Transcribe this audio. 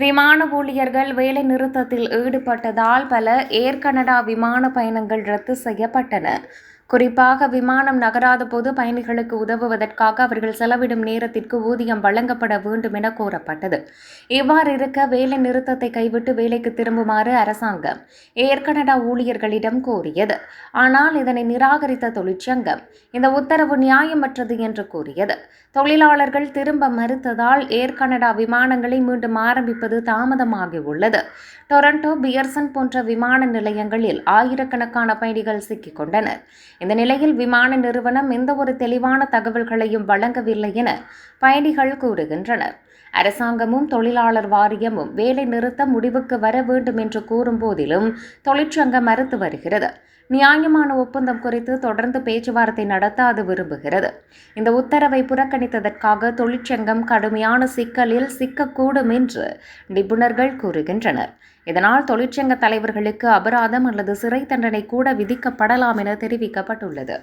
விமான ஊழியர்கள் வேலை நிறுத்தத்தில் ஈடுபட்டதால் பல ஏர் கனடா விமான பயணங்கள் ரத்து செய்யப்பட்டன. குறிப்பாக விமானம் நகராத போது பயணிகளுக்கு உதவுவதற்காக அவர்கள் செலவிடும் நேரத்திற்கு ஊதியம் வழங்கப்பட வேண்டும் என கோரப்பட்டது இவ்வாறு இருக்க வேலை நிறுத்தத்தை கைவிட்டு வேலைக்கு திரும்புமாறு அரசாங்கம் ஏர் கனடா ஊழியர்களிடம் கோரியது. ஆனால் இதனை நிராகரித்த தொழிற்சங்கம் இந்த உத்தரவு நியாயமற்றது என்று கூறியது. தொழிலாளர்கள் திரும்ப மறுத்ததால் ஏர் கனடா விமானங்களை மீண்டும் ஆரம்பிப்பது தாமதமாகியுள்ளது. டொரண்டோ பியர்சன் போன்ற விமான நிலையங்களில் ஆயிரக்கணக்கான பயணிகள் சிக்கிக் கொண்டனர். இந்த நிலையில் விமான நிறுவனம் எந்தவொரு ஒரு தெளிவான தகவல்களையும் வழங்கவில்லை என பயணிகள் கூறுகின்றனர். அரசாங்கமும் தொழிலாளர் வாரியமும் வேலை நிறுத்த முடிவுக்கு வர வேண்டும் என்று கூறும் போதிலும் தொழிற்சங்கம் மறுத்து வருகிறது. நியாயமான ஒப்பந்தம் குறித்து தொடர்ந்து பேச்சுவார்த்தை நடத்த அது விரும்புகிறது. இந்த உத்தரவை புறக்கணித்ததற்காக தொழிற்சங்கம் கடுமையான சிக்கலில் சிக்கக்கூடும் என்று நிபுணர்கள் கூறுகின்றனர். இதனால் தொழிற்சங்க தலைவர்களுக்கு அபராதம் அல்லது சிறை தண்டனை கூட விதிக்கப்படலாம் என தெரிவிக்கப்பட்டுள்ளது.